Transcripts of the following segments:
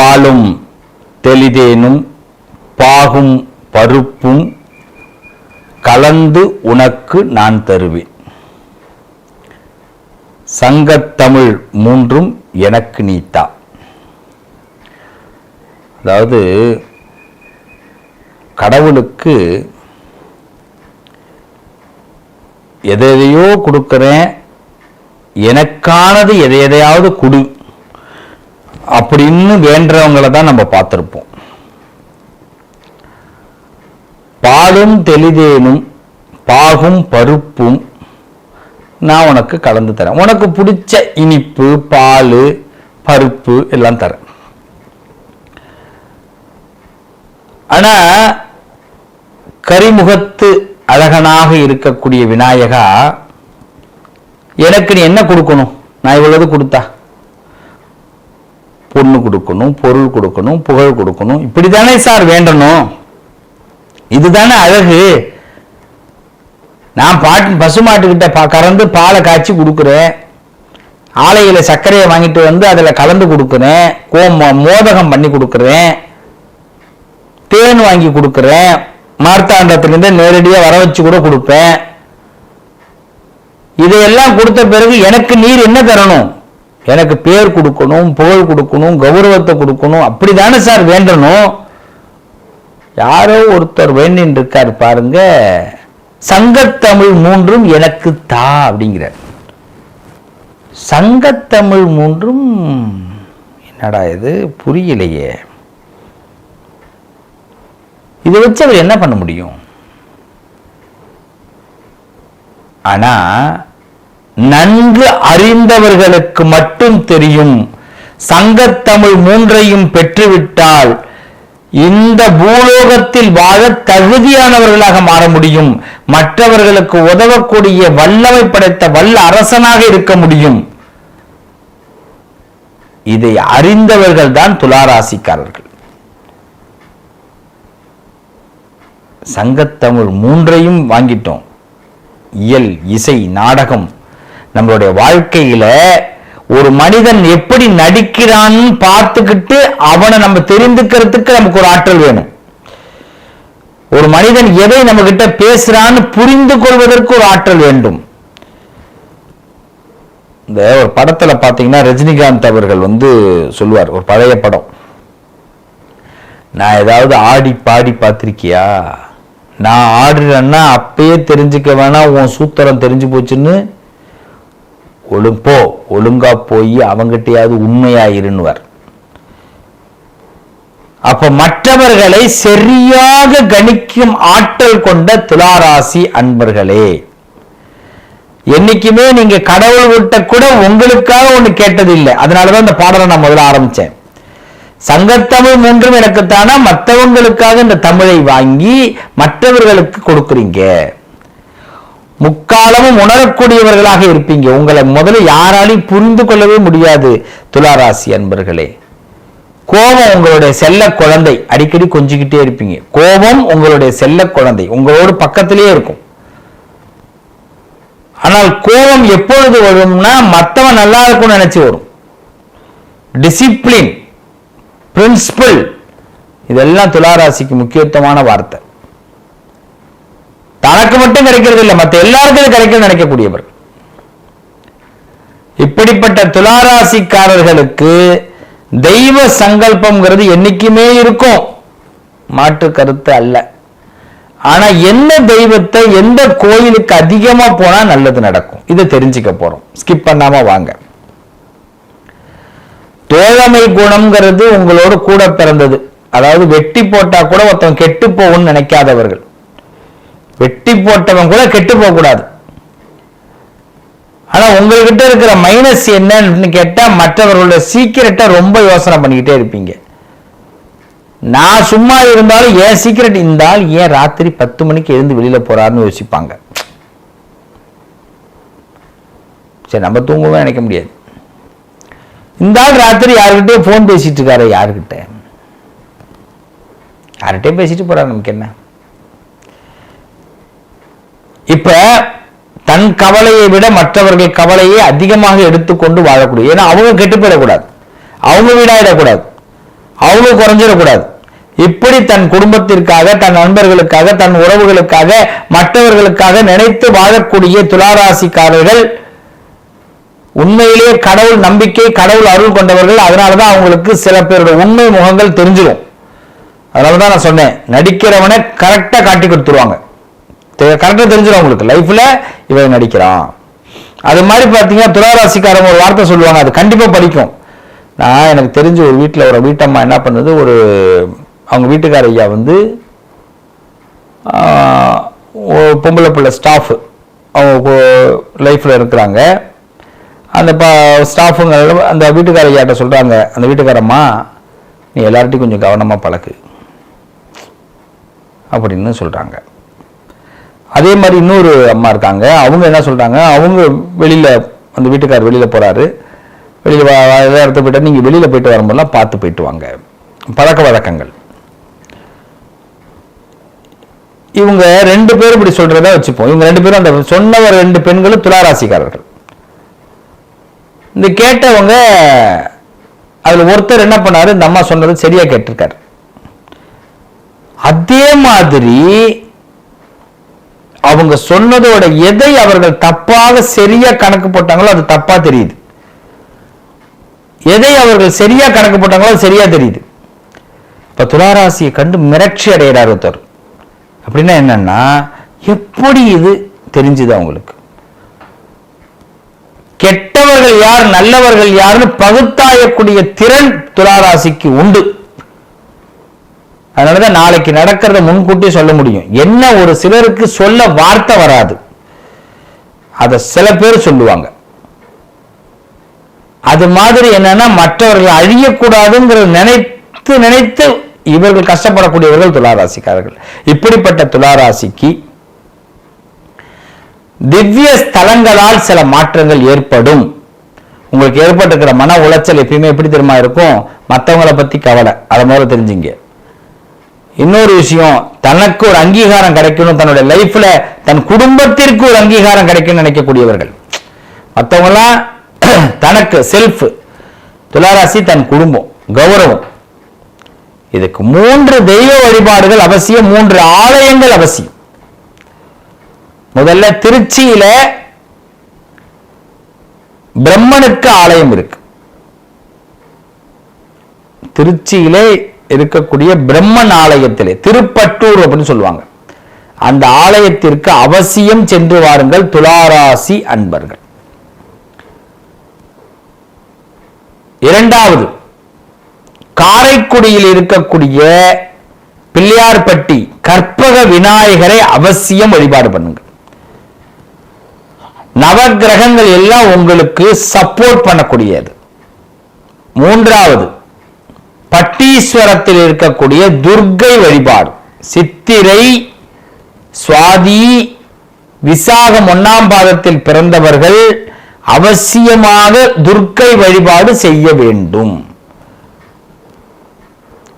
பாலும் தெளிதேனும் பாகும் பருப்பும் கலந்து உனக்கு நான் தருவேன். சங்கத்தமிழ் மூன்றும் எனக்கு நீத்தா. அதாவது கடவுளுக்கு எதையோ கொடுக்குறேன் எனக்கானது எதை எதையாவது கொடு. அப்படின்னு வேண்டவங்களை தான் நம்ம பார்த்துருப்போம். பாலும் தெளிதேனும் பாகும் பருப்பும் நான் உனக்கு கலந்து தரேன். உனக்கு பிடிச்ச இனிப்பு பால் பருப்பு எல்லாம் தரேன். ஆனா கரிமுகத்து அழகனாக இருக்கக்கூடிய விநாயகா எனக்கு நீ என்ன கொடுக்கணும்? நான் இவ்வளவு கொடுத்தா? பொண்ணு கொடுக்கணும் பொருள் கொடுக்கணும் புகழ் கொடுக்கணும். இப்படி தானே சார் வேண்டணும்? இதுதானே அழகு. நான் பாட்டு பசுமாட்டுக்கிட்ட பா கறந்து பாலை காய்ச்சி கொடுக்குறேன். ஆலையில் சர்க்கரையை வாங்கிட்டு வந்து அதில் கலந்து கொடுக்குறேன். கோம மோதகம் பண்ணி கொடுக்குறேன். தேன் வாங்கி கொடுக்குறேன். மார்த்தாண்டத்திலிருந்து நேரடியாக வர வச்சு கூட கொடுப்பேன். இதையெல்லாம் கொடுத்த பிறகு எனக்கு நீர் என்ன தரணும்? எனக்கு பேர் கொடுக்கணும் புகழ் கொடுக்கணும் கௌரவத்தை கொடுக்கணும் அப்படி தானே சார் வேண்டணும்? யாரோ ஒருத்தர் வேண்டின்னு இருக்கார் பாருங்க. சங்கத்தமிழ் மூன்றும் எனக்கு தா அப்படிங்கிறார். சங்கத்தமிழ் மூன்றும் என்னடா இது? புரியலையே. இதை வச்சு அவர் என்ன பண்ண முடியும்? ஆனா நன்கு அறிந்தவர்களுக்கு மட்டும் தெரியும். சங்கத்தமிழ் மூன்றையும் பெற்றுவிட்டால் இந்த பூலோகத்தில் வாழ தகுதியானவர்களாக மாற முடியும். மற்றவர்களுக்கு உதவக்கூடிய வல்லமை படைத்த வல்ல அரசனாக இருக்க முடியும். இதை அறிந்தவர்கள் தான் துளாராசிக்காரர்கள். சங்கத்தமிழ் மூன்றையும் வாங்கிட்டோம். இயல் இசை நாடகம் நம்மளுடைய வாழ்க்கையில ஒரு மனிதன் எப்படி நடிக்கிறான்னு பார்த்துக்கிட்டு அவனை நம்ம தெரிந்துக்கிறதுக்கு நமக்கு ஒரு ஆற்றல் வேணும். ஒரு மனிதன் எதை நம்ம கிட்ட பேசுறான்னு புரிந்து கொள்வதற்கு ஒரு ஆற்றல் வேண்டும். இந்த ஒரு படத்துல பாத்தீங்கன்னா ரஜினிகாந்த் அவர்கள் வந்து சொல்லுவார் ஒரு பழைய படம். நான் ஏதாவது ஆடி பாடி பார்த்திருக்கியா? நான் ஆடுறேன்னா அப்பயே தெரிஞ்சுக்க வேணாம் உன் சூத்திரம் தெரிஞ்சு போச்சுன்னு ஒழு போ ஒழுங்கா போய் அவங்ககிட்டயாவது உண்மையா இருன்னுவர் அப்ப மற்றவர்களை சரியாக கணிக்கும் ஆற்றல் கொண்ட துளாராசி அன்பர்களே என்னைக்குமே நீங்க கடவுள் விட்ட கூட உங்களுக்காக ஒண்ணு கேட்டது இல்லை அதனாலதான் இந்த பாடலை நான் முதல்ல ஆரம்பிச்சேன். சங்கத்தமிழ் மூன்றும் எனக்குத்தானா? மற்றவங்களுக்காக இந்த தமிழை வாங்கி மற்றவர்களுக்கு கொடுக்குறீங்க. முக்காலமும் உணரக்கூடியவர்களாக இருப்பீங்க. உங்களை முதல்ல யாராலையும் புரிந்து கொள்ளவே முடியாது துளாராசி அன்பர்களே. கோபம் உங்களுடைய செல்ல குழந்தை. அடிக்கடி கொஞ்சிக்கிட்டே இருப்பீங்க. கோபம் உங்களுடைய செல்ல குழந்தை. உங்களோடு பக்கத்திலேயே இருக்கும். ஆனால் கோபம் எப்பொழுது வரும்னா மற்றவன் நல்லா இருக்கும்னு நினைச்சு வரும். டிசிப்ளின் பிரின்சிபிள் இதெல்லாம் துளாராசிக்கு முக்கியத்துவமான வார்த்தை. தனக்கு மட்டும் கிடைக்கிறது இல்லை மற்ற எல்லாருக்கும் இது கிடைக்கும் நினைக்கக்கூடியவர். இப்படிப்பட்ட துளாராசிக்காரர்களுக்கு தெய்வ சங்கல்பம்ங்கிறது என்னைக்குமே இருக்கும். மாற்று கருத்து அல்ல. ஆனா என்ன தெய்வத்தை எந்த கோயிலுக்கு அதிகமா போனா நல்லது நடக்கும்? இதை தெரிஞ்சுக்க போறோம். ஸ்கிப் பண்ணாம வாங்க. தோழமை குணம்ங்கிறது உங்களோட கூட பிறந்தது. அதாவது வெட்டி போட்டா கூட ஒருத்தன் கெட்டு போகும்னு நினைக்காதவர்கள். வெட்டி போட்டவன் கூட கெட்டு போகக்கூடாது. ஆனால் உங்ககிட்ட இருக்கிற மைனஸ் என்னன்னு கேட்டால் மற்றவர்களோட சீக்கிரட்டை ரொம்ப யோசனை பண்ணிக்கிட்டே இருப்பீங்க. நான் சும்மா இருந்தாலும் ஏன் சீக்கிரட் இருந்தால் ஏன் ராத்திரி பத்து மணிக்கு எழுந்து வெளியில் போகிறாருன்னு யோசிப்பாங்க. சரி நம்ம தூங்குவோம் நினைக்க முடியாது. இந்த ஆள் ராத்திரி யாருக்கிட்டே ஃபோன் பேசிகிட்டு இருக்காரு யாருக்கிட்ட யார்கிட்டே பேசிட்டு போகிறாரு நமக்கு என்ன? இப்ப தன் கவலையை விட மற்றவர்கள் கவலையை அதிகமாக எடுத்துக்கொண்டு வாழக்கூடிய ஏன்னா அவங்க கெட்டு போயிடக்கூடாது அவங்க வீடாயிடக்கூடாது அவங்க குறைஞ்சிடக்கூடாது. இப்படி தன் குடும்பத்திற்காக தன் நண்பர்களுக்காக தன் உறவுகளுக்காக மற்றவர்களுக்காக நினைத்து வாழக்கூடிய துளாராசிக்காரர்கள் உண்மையிலேயே கடவுள் நம்பிக்கை கடவுள் அருள் கொண்டவர்கள் அதனாலதான் அவங்களுக்கு சில பேரோட உண்மை முகங்கள் தெரிஞ்சிடும் அதனாலதான் நான் சொன்னேன் நடிக்கிறவனை கரெக்டா காட்டி கொடுத்துருவாங்க. கரெக்டாக தெரிஞ்சிடும் உங்களுக்கு லைஃப்பில் இவன் நடிக்கிறான். அது மாதிரி பார்த்தீங்கன்னா துளாராசிக்காரங்க ஒரு வார்த்தை சொல்லுவாங்க. அது கண்டிப்பாக படிக்கும். நான் எனக்கு தெரிஞ்ச ஒரு வீட்டில் ஒரு வீட்டம்மா என்ன பண்ணுது? ஒரு அவங்க வீட்டுக்கார ஐயா வந்து பொம்பளை பிள்ளை ஸ்டாஃப் அவங்க லைஃப்பில் இருக்கிறாங்க. அந்த ப ஸ்டாஃபுங்க அந்த வீட்டுக்கார ஐயாட்ட சொல்கிறாங்க அந்த வீட்டுக்காரம்மா நீ எல்லார்ட்டையும் கொஞ்சம் கவனமாக பழக்கு அப்படின்னு சொல்கிறாங்க அதே மாதிரி இன்னொரு அம்மா இருக்காங்க. அவங்க என்ன சொல்கிறாங்க அவங்க வெளியில் அந்த வீட்டுக்காரர் வெளியில் போகிறாரு வெளியில் இடத்த போயிட்டா நீங்கள் வெளியில் போயிட்டு வரும்போதெல்லாம் பார்த்து போயிட்டு வாங்க. பழக்க வழக்கங்கள். இவங்க ரெண்டு பேரும் இப்படி சொல்றதா வச்சுப்போம். இவங்க ரெண்டு பேரும் அந்த சொன்னவர் ரெண்டு பெண்களும் துளாராசிக்காரர்கள். இந்த கேட்டவங்க அதுல ஒருத்தர் என்ன பண்ணாரு? இந்த அம்மா சொன்னது சரியா கேட்டிருக்காரு. அதே மாதிரி அவங்க சொன்னதோட எதை அவர்கள் தப்பாக சரியா கணக்கு போட்டாங்களோ அது தப்பா தெரியுது. எதை அவர்கள் சரியா கணக்கு போட்டாங்களோ அது சரியா தெரியுது. இப்ப துளாராசியை கண்டு மிரட்சி அடைகிறார் ஒருத்தர். அப்படின்னா என்னன்னா எப்படி இது தெரிஞ்சுது அவங்களுக்கு? கெட்டவர்கள் யார் நல்லவர்கள் யாருன்னு பகுத்தாயக்கூடிய திறன் துளாராசிக்கு உண்டு. அதனாலதான் நாளைக்கு நடக்கிறத முன்கூட்டி சொல்ல முடியும். என்ன ஒரு சிலருக்கு சொல்ல வார்த்தை வராது. அத சில பேர் சொல்லுவாங்க. அது மாதிரி என்னன்னா மற்றவர்கள் அழியக்கூடாதுங்கிற நினைத்து நினைத்து இவர்கள் கஷ்டப்படக்கூடியவர்கள் துளாராசிக்காரர்கள். இப்படிப்பட்ட துளாராசிக்கு திவ்ய ஸ்தலங்களால் சில மாற்றங்கள் ஏற்படும். உங்களுக்கு ஏற்பட்டிருக்கிற மன உளைச்சல் எப்பயுமே எப்படி தெரியுமா இருக்கும்? மற்றவங்களை பத்தி கவலை. அதை முதல்ல தெரிஞ்சுங்க. இன்னொரு விஷயம் தனக்கு ஒரு அங்கீகாரம் கிடைக்கணும் தன்னுடைய லைஃப்ல தன் குடும்பத்திற்கு ஒரு அங்கீகாரம் கிடைக்கும் நினைக்கக்கூடியவர்கள். மற்றவங்களாம் தனக்கு செல்ஃப் துளாராசி தன் குடும்பம் கௌரவம். இதுக்கு மூன்று தெய்வ வழிபாடுகள் அவசியம் மூன்று ஆலயங்கள் அவசியம். முதல்ல திருச்சியில பிரம்மனுக்கு ஆலயம் இருக்கு. திருச்சியிலே இருக்கக்கூடிய பிரம்மன் ஆலயத்திலே திருப்பட்டூர் அப்படின்னு சொல்லுவாங்க. அந்த ஆலயத்திற்கு அவசியம் சென்று வாருங்கள் துளாராசி அன்பர்கள். இரண்டாவது காரைக்குடியில் இருக்கக்கூடிய பிள்ளையார்பட்டி கற்பக விநாயகரை அவசியம் வழிபாடு பண்ணுங்க நவக்கிரகங்கள் எல்லாம் உங்களுக்கு சப்போர்ட் பண்ணக்கூடியது. மூன்றாவது பட்டீஸ்வரத்தில் இருக்கக்கூடிய துர்க்கை வழிபாடு. சித்திரை சுவாதி விசாகம் ஒன்னாம் பாதத்தில் பிறந்தவர்கள் அவசியமாக துர்க்கை வழிபாடு செய்ய வேண்டும்.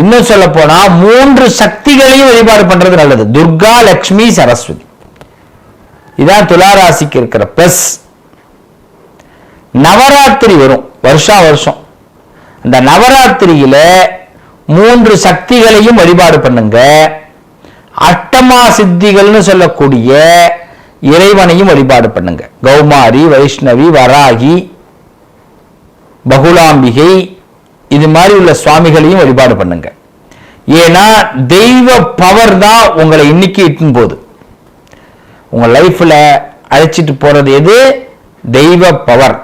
இன்னும் சொல்ல போனா மூன்று சக்திகளையும் வழிபாடு பண்றது நல்லது. துர்கா லக்ஷ்மி சரஸ்வதி. இதான் துளாராசிக்கு இருக்கிற பிளஸ் நவராத்திரி வரும் வருஷா வருஷம். இந்த நவராத்திரியில மூன்று சக்திகளையும் வழிபாடு பண்ணுங்க. அட்டமா சித்திகள்னு சொல்லக்கூடிய இறைவனையும் வழிபாடு பண்ணுங்க. கௌமாரி வைஷ்ணவி வராகி பகுலாம்பிகை இது மாதிரி உள்ள சுவாமிகளையும் வழிபாடு பண்ணுங்க. ஏன்னா தெய்வ பவர் தான் உங்களை இன்னைக்கு இட்டும் போது. உங்க லைஃப்ல அழைச்சிட்டு போறது எது? தெய்வ பவர்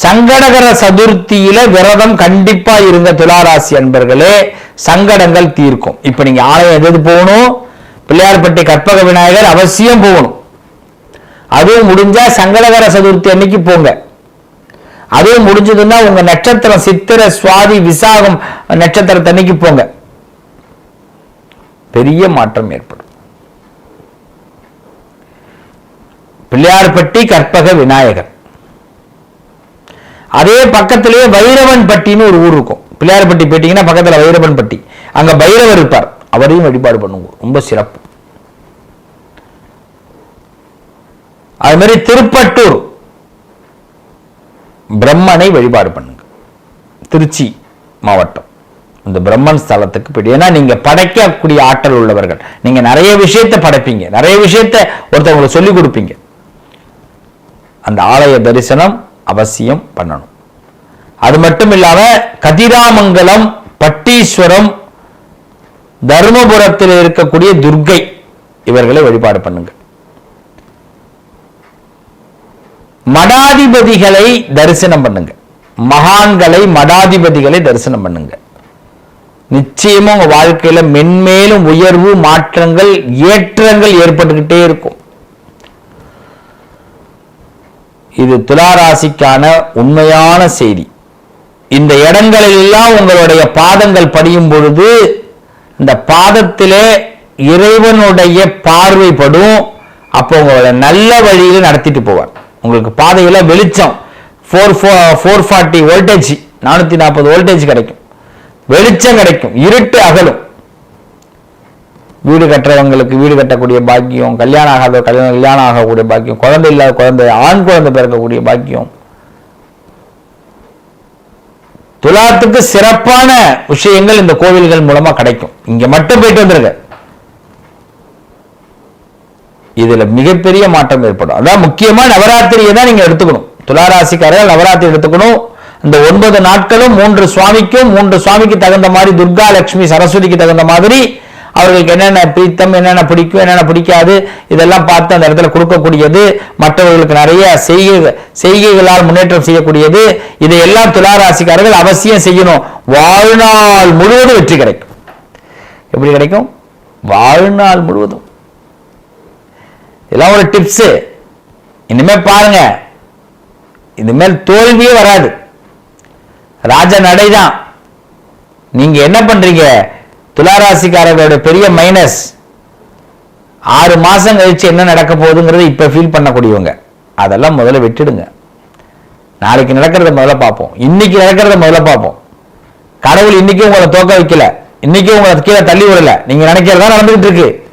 சங்கடகர சதுர்த்தியில விரதம் கண்டிப்பா இருந்த துளாராசி அன்பர்களே. சங்கடங்கள் தீர்க்கும். இப்ப நீங்க ஆலயம் எது எது போகணும்? பிள்ளையார்பட்டி கற்பக விநாயகர் அவசியம் போகணும். அதுவும் முடிஞ்சா சங்கடகர சதுர்த்தி அன்னைக்கு போங்க. அதுவும் முடிஞ்சதுன்னா உங்க நட்சத்திரம் சித்திர சுவாதி விசாகம் நட்சத்திரத்தன்னைக்கு போங்க. பெரிய மாற்றம் ஏற்படும். பிள்ளையார்பட்டி கற்பக விநாயகர். அதே பக்கத்திலேயே வைரவன் பட்டின்னு ஒரு ஊர் இருக்கும். பிள்ளையார்பட்டி போயிட்டீங்கன்னா பக்கத்துல வைரவன் பட்டி அங்க பைரவர் இருப்பார். அவரையும் வழிபாடு பண்ணுங்க ரொம்ப சிறப்பு. அது மாதிரி திருப்பட்டூர். பிரம்மனை வழிபாடு பண்ணுங்க. திருச்சி மாவட்டம். இந்த பிரம்மன் ஸ்தலத்துக்கு போயிட்டு ஏன்னா நீங்க படைக்கக்கூடிய ஆற்றல் உள்ளவர்கள். நீங்க நிறைய விஷயத்தை படைப்பீங்க. நிறைய விஷயத்தை ஒருத்தவங்களுக்கு சொல்லி கொடுப்பீங்க. அந்த ஆலய தரிசனம் அவசியம் பண்ணணும். அது மட்டும் இல்லாம கதிராமங்கலம் பட்டீஸ்வரம் தருமபுரத்தில் இருக்கக்கூடிய துர்கை இவர்களை வழிபாடு பண்ணுங்க மடாதிபதிகளை தரிசனம் பண்ணுங்க மகான்களை மடாதிபதிகளை தரிசனம் பண்ணுங்க நிச்சயமா உங்க வாழ்க்கையில மென்மேலும் உயர்வு மாற்றங்கள் ஏற்றங்கள் ஏற்பட்டுக்கிட்டே இருக்கும். இது துளாராசிக்கான உண்மையான செய்தி. இந்த இடங்களில் எல்லாம் உங்களுடைய பாதங்கள் படியும் பொழுது இந்த பாதத்திலே இறைவனுடைய பார்வைப்படும். அப்போ உங்களை நல்ல வழியில் நடத்திட்டு போவார். உங்களுக்கு பாதையில் வெளிச்சம். ஃபோர் ஃபோர் ஃபார்ட்டி வோல்டேஜ் நானூற்றி நாற்பது வோல்டேஜ் கிடைக்கும். வெளிச்சம் கிடைக்கும். இருட்டு அகலும். வீடு கட்டுறவங்களுக்கு வீடு கட்டக்கூடிய பாக்கியம் கல்யாணம் ஆகாத கல்யாணம் கல்யாணம் ஆகக்கூடிய பாக்கியம் குழந்தை இல்லாத குழந்தை ஆண் குழந்தை பிறக்கக்கூடிய பாக்கியம். துலாத்துக்கு சிறப்பான விஷயங்கள் இந்த கோவில்கள் மூலமா கிடைக்கும். இங்க மட்டும் போயிட்டு வந்துருங்க. இதுல மிகப்பெரிய மாற்றம் ஏற்படும். அதான் முக்கியமா நவராத்திரியை தான் நீங்க எடுத்துக்கணும். துளாராசிக்காரர்கள் நவராத்திரி எடுத்துக்கணும். இந்த ஒன்பது நாட்களும் மூன்று சுவாமிக்கும் மூன்று சுவாமிக்கு தகுந்த மாதிரி துர்கா லட்சுமி சரஸ்வதிக்கு தகுந்த மாதிரி அவர்களுக்கு என்னென்ன பிடித்தம் என்னென்ன பிடிக்கும் என்னென்ன பிடிக்காது இதெல்லாம் பார்த்து அந்த இடத்துல கொடுக்கக்கூடியது. மற்றவர்களுக்கு நிறைய செய்கை செய்கைகளால் முன்னேற்றம் செய்யக்கூடியது. இதையெல்லாம் துளாராசிக்காரர்கள் அவசியம் செய்யணும். வாழ்நாள் முழுவதும் வெற்றி கிடைக்கும். எப்படி கிடைக்கும்? வாழ்நாள் முழுவதும். இதெல்லாம் ஒரு டிப்ஸ் இனிமேல் பாருங்க. இனிமேல் தோல்வியே வராது. ராஜ நடைதான் நீங்க என்ன பண்றீங்க? துளாராசிக்காரர்களோட பெரிய மைனஸ் ஆறு மாசம் கழிச்சு என்ன நடக்க போகுதுங்கிறத இப்போ ஃபீல் பண்ணக்கூடியவங்க. அதெல்லாம் முதல்ல விட்டுடுங்க. நாளைக்கு நடக்கிறத முதல்ல பார்ப்போம். இன்னைக்கு நடக்கிறத முதல்ல பார்ப்போம். கடவுள் இன்னைக்கு உங்களை தோக்க வைக்கல. இன்னைக்கு உங்களை கீழே தள்ளி விடல. நீங்க நினைக்கிறதா நடந்துகிட்டு இருக்கு.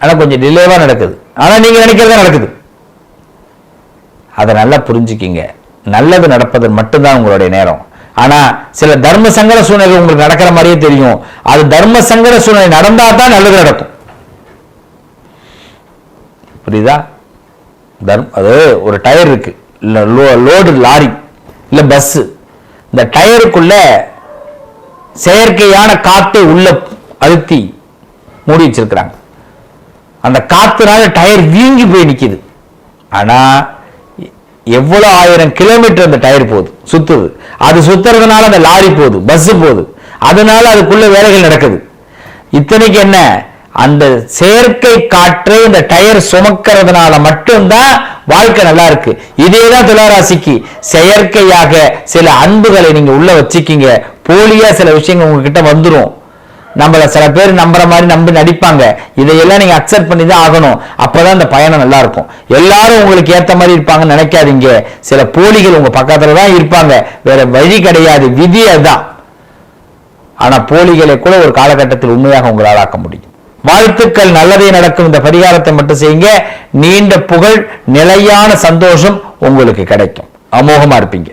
ஆனா கொஞ்சம் டிலேவா நடக்குது. ஆனா நீங்க நினைக்கிறதா நடக்குது. அதை நல்லா புரிஞ்சுக்கிங்க. நல்லது நடப்பது மட்டும்தான் உங்களுடைய நேரம். ஆனா சில தர்ம சங்கட சூழ்நிலை உங்களுக்கு நடக்கிற மாதிரியே தெரியும். அது தர்ம சங்கட சூழ்நிலை நடந்தா தான் நல்லது நடக்கும். புரியுதா? தர்ம அது ஒரு டயர் இருக்கு. லோ லோடு லாரி இல்ல பஸ் இந்த டயருக்குள்ள செயற்கையான காத்தை உள்ள அழுத்தி மூடி வச்சிருக்கிறாங்க. அந்த காத்துனால டயர் வீங்கி போய் நிற்கிது ஆனா எவ்வளோ எவ்வளவு ஆயிரம் கிலோமீட்டர் அந்த டயர் போகுது? சுத்துது. அது சுத்துறதுனால அந்த லாரி போகுது பஸ் போகுது. அதனால அதுக்குள்ள வேலைகள் நடக்குது. இத்தனைக்கு என்ன? அந்த செயற்கை காற்று இந்த டயர் சுமக்கிறதுனால மட்டும்தான் வாழ்க்கை நல்லா இருக்கு. இதேதான் துளாராசிக்கு. செயற்கையாக சில அன்புகளை நீங்க உள்ள வச்சுக்கீங்க. போலியா சில விஷயங்கள் உங்ககிட்ட வந்துடும் நம்மள சில பேர் நம்புற மாதிரி நம்பி நடிப்பாங்க. இதையெல்லாம் நீங்க அக்செப்ட் பண்ணி தான் ஆகணும். அப்பதான் இந்த பயணம் நல்லா இருக்கும். எல்லாரும் உங்களுக்கு ஏத்த மாதிரி இருப்பாங்கன்னு நினைக்காதீங்க. சில போலிகள் உங்க பக்கத்துல தான் இருப்பாங்க. வேற வழி கிடையாது. விதி அதுதான். ஆனா போலிகளை கூட ஒரு காலகட்டத்தில் உண்மையாக உங்களால் ஆக்க முடியும். வாழ்த்துக்கள். நல்லதே நடக்கும். இந்த பரிகாரத்தை மட்டும் செய்யுங்க. நீண்ட புகழ் நிலையான சந்தோஷம் உங்களுக்கு கிடைக்கும். அமோகமா இருப்பீங்க.